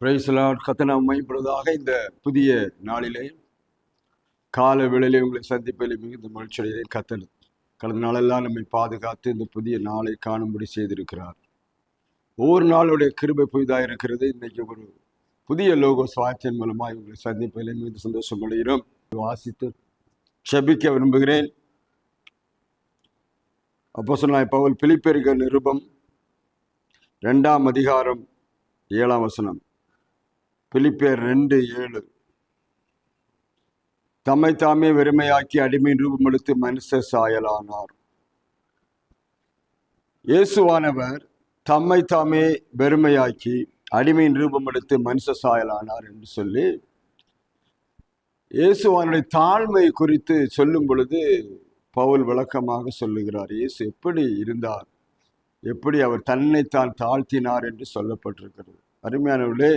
பிரைஸ்லாட் கத்தனம் மைப்படுவதாக இந்த புதிய நாளிலே கால வேளையிலே உங்களை சந்திப்பதில் மிகுந்த மகிழ்ச்சியடைகிறேன் கத்தன் கடந்த நாளெல்லாம் நம்மை பாதுகாத்து இந்த புதிய நாளை காணும்படி செய்திருக்கிறார். ஒவ்வொரு நாளுடைய கிருபை புதிதாக இருக்கிறது. இன்றைக்கு ஒரு புதிய லோகோ சுவாட்சியின் மூலமாக உங்களை சந்திப்பதில் மிகுந்த சந்தோஷம் அடைகிறோம். வாசித்து செபிக்க விரும்புகிறேன். அப்போ சொன்னால் பவுல் பிலிப்பெருக நிருபம் ரெண்டாம் அதிகாரம் ஏழாம் வசனம். பிலிப்பியர் ரெண்டு ஏழு. தம்மை தாமே வெறுமையாக்கி அடிமை ரூபம் எடுத்து மனுஷ சாயலானார். இயேசுவானவர் தம்மை தாமே வெறுமையாக்கி அடிமையின் ரூபம் எடுத்து மனுஷ சாயலானார் என்று சொல்லி இயேசுவானுடைய தாழ்மை குறித்து சொல்லும் பொழுது பவுல் விளக்கமாக சொல்லுகிறார் இயேசு எப்படி இருந்தார்? எப்படி அவர் தன்னைத்தான் தாழ்த்தினார்? என்று சொல்லப்பட்டிருக்கிறது. அருமையானவர்களே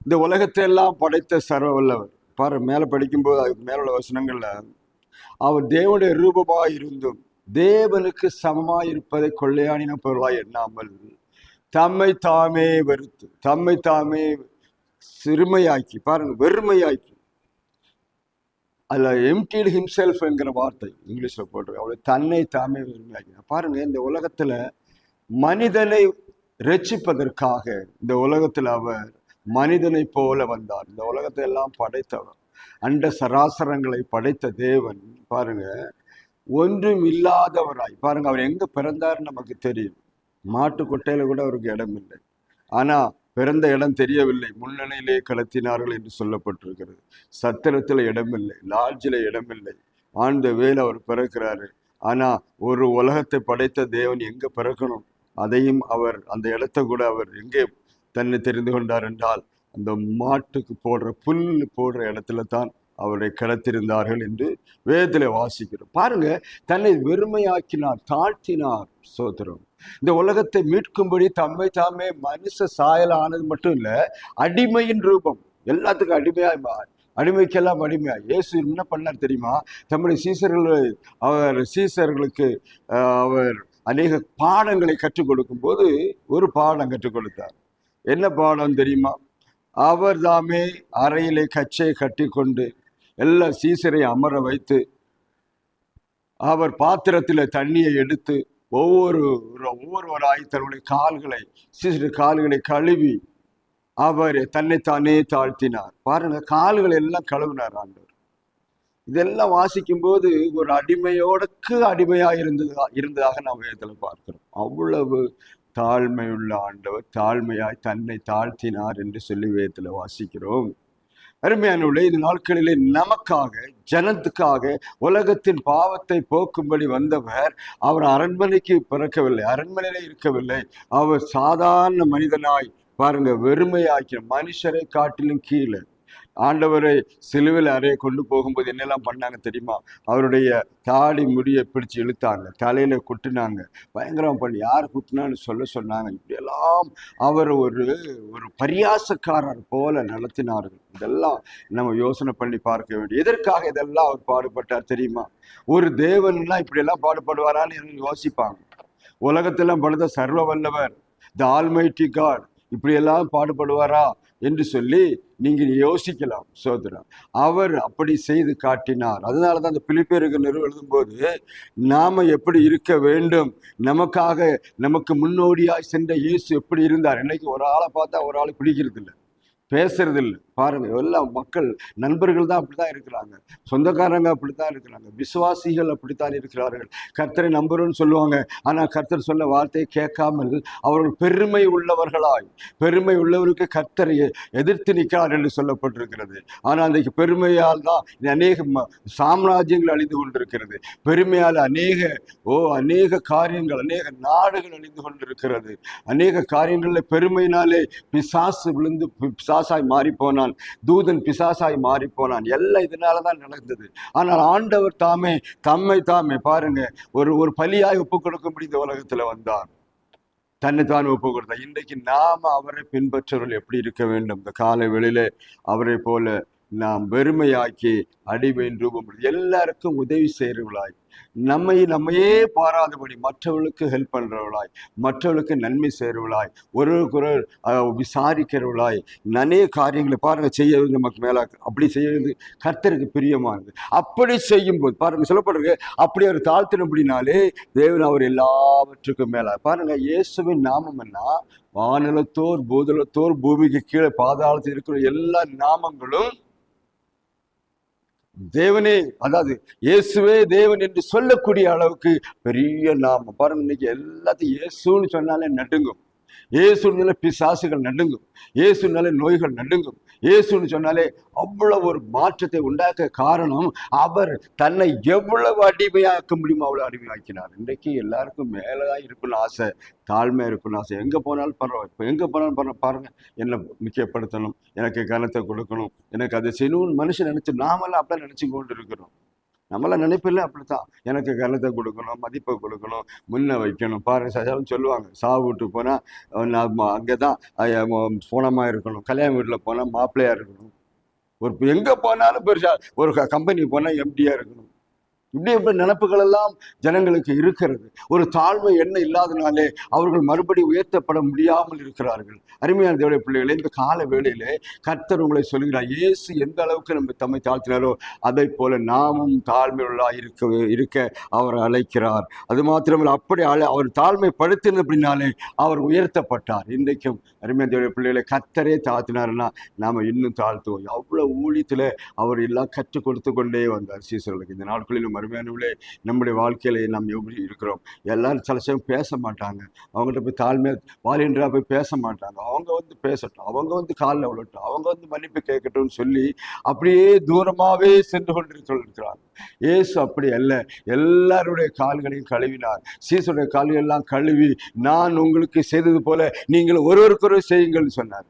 இந்த உலகத்தை எல்லாம் படைத்த சர்வ வல்லவர் பாரு மேலே படிக்கும்போது அதுக்கு மேல உள்ள அவர் தேவனுடைய ரூபமாக இருந்தும் தேவனுக்கு சமமாக இருப்பதை கொள்ளையானின பொருளாய் எண்ணாமல் தம்மை தாமே வெறுத்து தம்மை தாமே சிறுமையாக்கி பாருங்க வெறுமையாக்கி அதில் எம்டிடு ஹிம்செல்ஃப்ங்கிற வார்த்தை இங்கிலீஷில் போட்டிருக்கு. அவளை தன்னை தாமே வெறுமையாக்கி பாருங்க இந்த உலகத்தில் மனிதனை ரட்சிப்பதற்காக இந்த உலகத்தில் அவர் மனிதனை போல வந்தார். இந்த உலகத்தை எல்லாம் படைத்தவர். அண்ட சராசரங்களை படைத்த தேவன் பாருங்க ஒன்றும் இல்லாதவராய் பாருங்க அவர் எங்க பிறந்தார் நமக்கு தெரியும். மாட்டு கொட்டையில கூட அவருக்கு இடம் இல்லை. ஆனா பிறந்த இடம் தெரியவில்லை. முன்னணியிலே கலத்தினார்கள் என்று சொல்லப்பட்டிருக்கிறது. சத்திரத்தில் இடமில்லை லாட்ஜில் இடமில்லை ஆண்ட வேல் அவர் பிறக்கிறாரு. ஆனா ஒரு உலகத்தை படைத்த தேவன் எங்க பிறக்கணும்? அதையும் அவர் அந்த இடத்த கூட அவர் எங்கே தன்னை தெரிந்து கொண்டார் என்றால் அந்த மாட்டுக்கு போடுற புல் போடுற இடத்துல தான் அவரை கிடத்திருந்தார்கள் என்று வேதத்தில் வாசிக்கிறோம். பாருங்க தன்னை வெறுமையாக்கினார் தாழ்த்தினார் சோதரம் இந்த உலகத்தை மீட்கும்படி தம்மை தாமே மனுஷ சாயல் ஆனது மட்டும் இல்ல அடிமையின் ரூபம். எல்லாத்துக்கும் அடிமையாய் அடிமைக்கெல்லாம் அடிமையா இயேசு என்ன பண்ணார் தெரியுமா? தம்முடைய சீசர்களை அவர் சீசர்களுக்கு அவர் அநேக பாடங்களை கற்றுக் கொடுக்கும்போது ஒரு பாடம் கற்றுக் கொடுத்தார். என்ன பாடம் தெரியுமா? அவர் தாமே அறையிலே கச்சையை கட்டி கொண்டு எல்லா சீசரை அமர வைத்து அவர் பாத்திரத்தில் தண்ணியை எடுத்து ஒவ்வொரு ஒவ்வொருவராய் தன்னுடைய கால்களை சீசரு கால்களை கழுவி அவர் தன்னைத்தானே தாழ்த்தினார். பாருங்க கால்களை எல்லாம் கழுவினார் ஆண்டு இதெல்லாம் வாசிக்கும் போது ஒரு அடிமையோடக்கு அடிமையா இருந்ததா இருந்ததாக நாம் வேதத்தில் பார்க்கிறோம். அவ்வளவு தாழ்மையுள்ள ஆண்டவர் தாழ்மையாய் தன்னை தாழ்த்தினார் என்று சொல்லி வேதத்தில் வாசிக்கிறோம். அருமையானவர்களே இந்த நாட்களிலே நமக்காக ஜனத்துக்காக உலகத்தின் பாவத்தை போக்கும்படி வந்தவர் அவர் அரண்மனைக்கு பிறக்கவில்லை அரண்மனையில இருக்கவில்லை. அவர் சாதாரண மனிதனாய் பாருங்க வெறுமையாக்கிற மனுஷரை காட்டிலும் கீழே ஆண்டவரை சிலுவில் அறைய கொண்டு போகும்போது என்னெல்லாம் பண்ணாங்க தெரியுமா? அவருடைய தாடி முடியை பிடிச்சு இழுத்தாங்க. தலையில குட்டினாங்க. பயங்கரம் பண்ணி யார் குட்டினான்னு சொல்ல சொன்னாங்க. இப்படியெல்லாம் அவர் ஒரு ஒரு பரியாசக்காரர் போல நடத்தினார்கள். இதெல்லாம் நம்ம யோசனை பண்ணி பார்க்க வேண்டிய எதற்காக இதெல்லாம் அவர் பாடுபட்டார் தெரியுமா? ஒரு தேவன்லாம் இப்படியெல்லாம் பாடுபடுவாரான்னு யோசிப்பாங்க. உலகத்தெல்லாம் படுத்த சர்வ வல்லவர் த ஆல்மைட்டி காட் இப்படியெல்லாம் பாடுபடுவாரா? என்று சொல்லி நீங்கள் யோசிக்கலாம் சோதரம் அவர் அப்படி செய்து காட்டினார். அதனால தான் அந்த பிலிப்பேருக்கு நிறுவ எழுதும்போது நாம் எப்படி இருக்க வேண்டும்? நமக்காக நமக்கு முன்னோடியாக சென்ற இயேசு எப்படி இருந்தார்? இன்னைக்கு ஒரு ஆளை பார்த்தா ஒரு ஆள் பிடிக்கிறது இல்லை பேசுறது இல்லை பாருங்க எல்லாம் மக்கள் நண்பர்கள் தான் அப்படித்தான் இருக்கிறாங்க. சொந்தக்காரங்க அப்படித்தான் இருக்கிறாங்க. விசுவாசிகள் அப்படித்தான் இருக்கிறார்கள். கர்த்தரை நம்புறோன்னு சொல்லுவாங்க. ஆனால் கர்த்தர் சொன்ன வார்த்தையை கேட்காமல் அவர்கள் பெருமை உள்ளவர்களாய் பெருமை உள்ளவருக்கு கர்த்தரை எதிர்த்து நிற்கிறார் என்று சொல்லப்பட்டிருக்கிறது. ஆனால் அந்த பெருமையால் தான் அநேக ம- சாம்ராஜ்யங்கள் அழிந்து கொண்டிருக்கிறது. பெருமையால் அநேக ஓ அநேக காரியங்கள் அநேக நாடுகள் அழிந்து கொண்டிருக்கிறது. அநேக காரியங்களில் பெருமையினாலே பிசாசு விழுந்து பிசாசாய் மாறி போனான் தூதன் பிசாசாய் மாறி போனான் எல்லாம் இதனால தான் நடந்தது. ஆனால் ஆண்டவர் தாமே தம்மை தாமே பாருங்க ஒரு ஒரு பலியாய் ஒப்பு கொடுக்க முடிந்த உலகத்துல வந்தார் தன்னைத்தான் ஒப்பு கொடுத்தார் இன்றைக்கு நாம அவரை பின்பற்றவர்கள் எப்படி இருக்க வேண்டும்? இந்த காலை வெளியில அவரை போல நாம் வெறுமையாக்கி அடிமையின் ரூபம் எல்லாருக்கும் உதவி செய்கிறவர்களாய். நம்மை நம்மையே பாராதபடி மற்றவர்களுக்கு ஹெல்ப் பண்ணுறவளாய் மற்றவர்களுக்கு நன்மை செய்கிறவளாய் ஒரு குரல் விசாரிக்கிறவளாய் நிறைய காரியங்களை பாருங்க செய்யறது நமக்கு மேல அப்படி செய்யறது கர்த்தருக்கு பிரியமானது. அப்படி செய்யும்போது பாருங்க சொல்லப்படுறது அப்படி அவர் தாழ்த்தினபடினாலே தேவன் அவர் எல்லாவற்றுக்கும் மேல பாருங்க இயேசுவின் நாமம் என்ன? வானலத்தோர் பூதலத்தோர் பூமிக்கு கீழே பாதாளத்தில் இருக்கிற எல்லா நாமங்களும் தேவனே அதாவது இயேசுவே தேவன் என்று சொல்லக்கூடிய அளவுக்கு பெரிய நாம. பாருங்க இன்னைக்கு எல்லாத்தையும் இயேசுன்னு சொன்னாலே நடுங்கும். இயேசுனால பிசாசுகள் நடுங்கும். இயேசுனாலே நோய்கள் நடுங்கும். இயேசுன்னு சொன்னாலே அவ்வளவு ஒரு மாற்றத்தை உண்டாக்க காரணம் அவர் தன்னை எவ்வளவு அடிமையாக்க முடியுமோ அவ்வளவு அடிமையாக்கினார். இன்றைக்கு எல்லாருக்கும் மேலதான் இருக்கணும்னு ஆசை தாழ்மையா இருக்கணும்னு ஆசை. எங்க போனாலும் பரவாயில்ல இப்போ எங்க போனாலும் பரவ பாருங்க என்னை முக்கியப்படுத்தணும் எனக்கு கனத்தை கொடுக்கணும் எனக்கு அதை செய்யணும்னு மனுஷன் நினைச்சு நாமெல்லாம் அப்படியே நினைச்சு கொண்டு இருக்கிறோம். நம்மளாம் நினைப்பில்ல அப்படித்தான். எனக்கு கனத்தை கொடுக்கணும் மதிப்பை கொடுக்கணும் முன்ன வைக்கணும். பாரு சஜாலும் சொல்லுவாங்க சாவு விட்டு போனால் நான் அங்கே தான் போனமாக இருக்கணும். கல்யாண வீட்டில் போனால் மாப்பிள்ளையாக இருக்கணும். ஒரு எங்கே போனாலும் பெருசாக ஒரு கம்பெனி போனால் எம்டியாக இருக்கணும். இப்படி நினப்புகள் எல்லாம் ஜனங்களுக்கு இருக்கிறது. ஒரு தாழ்மை என்ன இல்லாதனாலே அவர்கள் மறுபடி உயர்த்தப்பட முடியாமல் இருக்கிறார்கள். அருமையான தேவடைய பிள்ளைகளே இந்த கால வேளையிலே கர்த்தர் உங்களை சொல்கிறார் இயேசு எந்த அளவுக்கு நம்ம தம்மை தாழ்த்தினாரோ அதை போல நாமும் தாழ்மையுள்ளா இருக்க இருக்க அவர் அழைக்கிறார். அது மாத்திரமல்ல அப்படி அழை அவர் தாழ்மைப்படுத்தினது அப்படின்னாலே அவர் உயர்த்தப்பட்டார். இன்றைக்கும் அருமையான தேவடைய பிள்ளைகளை கர்த்தரே தாழ்த்தினாருன்னா நாம இன்னும் தாழ்த்துவோம். அவ்வளவு ஊழியத்தில் அவர் எல்லாம் கற்றுக் கொடுத்து கொண்டே வந்தார். சீசர்களுக்கு இந்த நாட்களிலும் அருமையானவர்களே நம்முடைய வாழ்க்கையில நாம் எப்படி இருக்கிறோம்? எல்லாரும் சில சமயம் பேச மாட்டாங்க. அவங்கள்ட்ட போய் தாழ்மையாக வாலின்றா போய் பேச மாட்டாங்க. அவங்க வந்து பேசட்டும். அவங்க வந்து காலில் விழட்டும் அவங்க வந்து மன்னிப்பு கேட்கட்டும்னு சொல்லி அப்படியே தூரமாகவே சென்று கொண்டிருக்கிறார் இயேசு அப்படி அல்ல. எல்லாருடைய கால்களையும் கழுவினார். சீசுடைய கால்கள் எல்லாம் கழுவி நான் உங்களுக்கு செய்தது போல நீங்கள் ஒருவருக்கொரு செய்யுங்கள்னு சொன்னார்.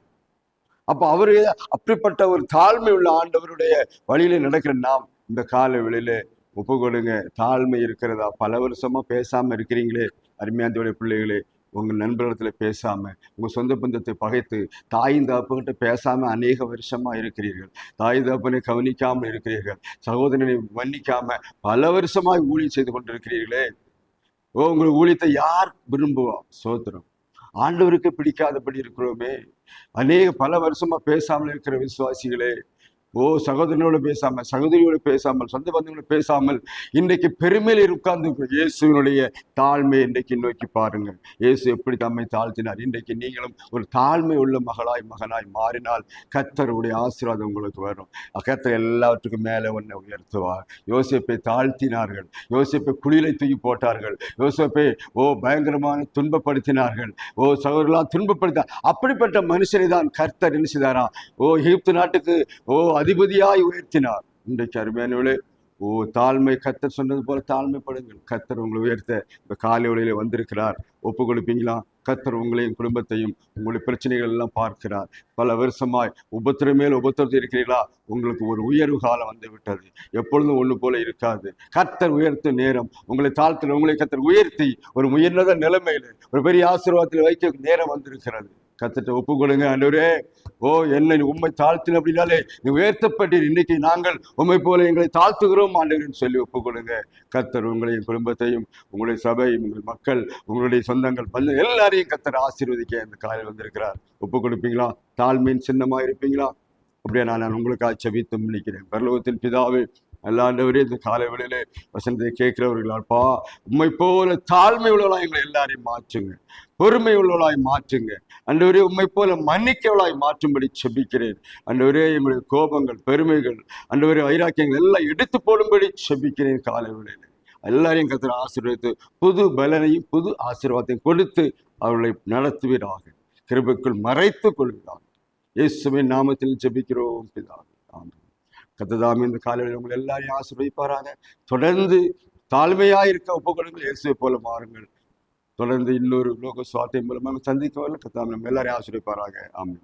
அப்போ அவரு அப்படிப்பட்ட ஒரு தாழ்மை உள்ள ஆண்டவருடைய வழியில நடக்கிற நாம் இந்த கால வெளியில ஒப்பு கொடுங்க. தாழ்மை இருக்கிறதா? பல வருஷமா பேசாம இருக்கிறீங்களே அருமையாந்தோடைய பிள்ளைகளே. உங்கள் நண்பர்களிடத்தில் பேசாமல் உங்கள் சொந்த பந்தத்தை பகைத்து தாயின் தாப்புகிட்ட பேசாமல் அநேக வருஷமாக இருக்கிறீர்கள். தாய் தாப்பனை கவனிக்காமல் இருக்கிறீர்கள். சகோதரனை மன்னிக்காமல் பல வருஷமாக ஊழியம் செய்து கொண்டிருக்கிறீர்களே. ஓ உங்கள் ஊழியத்தை யார் விரும்புவா? சோத்திரம். ஆண்டவருக்கு பிடிக்காதபடி இருக்கிறோமே. அநேக பல வருஷமாக பேசாமல் இருக்கிற விசுவாசிகளே ஓ சகோதரனோடு பேசாமல் சகோதரியோடு பேசாமல் சொந்த பந்தங்களோடு பேசாமல் இன்றைக்கு பெருமையில் உட்கார்ந்து இயேசுவினுடைய தாழ்மை இன்றைக்கு நோக்கி பாருங்கள். இயேசு எப்படி தம்மை தாழ்த்தினார்? இன்றைக்கு நீங்களும் ஒரு தாழ்மை உள்ள மகளாய் மகனாய் மாறினால் கர்த்தருடைய ஆசீர்வாதம் உங்களுக்கு வரும். கத்தர் எல்லாவற்றுக்கும் மேலே ஒன்றை உயர்த்துவார். யோசிப்பை தாழ்த்தினார்கள். யோசிப்பை குளிரை தூக்கி போட்டார்கள். யோசிப்பை ஓ பயங்கரமான துன்பப்படுத்தினார்கள். ஓ சகோதரெல்லாம் துன்பப்படுத்த அப்படிப்பட்ட மனுஷனை தான் கர்த்தர் என்ன செய்தாராம் ஓ எகிப்து நாட்டுக்கு ஓ அதிபதியாய் உயர்த்தினார். இன்றைக்கு அருமையானவளே ஓ தாழ்மை கத்தர் சொன்னது போல தாழ்மைப்படுங்கள். கத்தர் உங்களை உயர்த்த இப்போ காலை ஒளியில வந்திருக்கிறார். ஒப்பு கொடுப்பீங்களா? கத்தர் உங்களையும் குடும்பத்தையும் உங்களுடைய பிரச்சனைகள் எல்லாம் பார்க்கிறார். பல வருஷமாய் உபத்திரம் மேல் உபத்திரத்தில் இருக்கிறீர்களா? உங்களுக்கு ஒரு உயர்வு காலம் வந்து விட்டது. எப்பொழுதும் ஒண்ணு போல இருக்காது. கத்தர் உயர்த்தும் நேரம். உங்களை தாழ்த்து உங்களை கத்தர் உயர்த்தி ஒரு உயர்ந்த நிலைமையில ஒரு பெரிய ஆசீர்வாதத்தில் வைக்க நேரம் வந்திருக்கிறது. கத்திட்ட ஒப்பு கொடுங்க ஆண்டவரே. ஓ என்னை உண்மை தாழ்த்தின அப்படின்னாலே நீ உயர்த்தப்பட்டீர். இன்னைக்கு நாங்கள் உண்மை போல எங்களை தாழ்த்துகிறோம் ஆண்டவர்னு சொல்லி ஒப்பு கொடுங்க. கத்தர் உங்களையும் குடும்பத்தையும் உங்களுடைய சபை உங்கள் மக்கள் உங்களுடைய சொந்தங்கள் பல்ல எல்லாரையும் கத்தர் ஆசீர்வதிக்க இந்த காலையில் வந்திருக்கிறார். ஒப்பு கொடுப்பீங்களா? தாழ்மையின் சின்னமா இருப்பீங்களா? அப்படியே நான் நான் உங்களுக்காக செபித்தும் நினைக்கிறேன். பரலோகத்தின் பிதாவே அல்லாண்டவரே இந்த காலை வேளையிலே வசனத்தை கேட்கிறவர்களாப்பா உண்மை போல தாழ்மை உள்ளவளா எங்களை எல்லாரையும் மாற்றுங்க. பொறுமை உள்ளவளாய் மாற்றுங்க. அண்டவரே உண்மை போல மன்னிக்கவளாய் மாற்றும்படி செபிக்கிறேன். அண்டவரே எங்களுடைய கோபங்கள் பெருமைகள் அண்டவரே வைராக்கியங்கள் எல்லாம் எடுத்து போடும்படி செபிக்கிறேன் காலை வேளையில. எல்லாரையும் கத்திர ஆசீர்வதித்து புது பலனையும் புது ஆசீர்வாதத்தையும் கொடுத்து அவர்களை நடத்துவீராக. கிருபைக்குள் மறைத்து கொள்கிறார் இயேசுவின் நாமத்தில் ஜெபிக்கிறோம் பிதாவே ஆமென். கத்ததாமே இந்த காலையில் உங்களை எல்லாரையும் ஆசீர்வதிப்பாராங்க தொடர்ந்து தாழ்மையாக இருக்க ஒப்புக்கொடுங்கள் இயேசுவை போல மாறுங்கள். தொடர்ந்து இன்னொரு லோக சுவார்த்தை மூலமாக சந்தித்தவர்கள் வரல கத்தாமல் எல்லாரையும் ஆசிரியப்பாராக ஆமாம்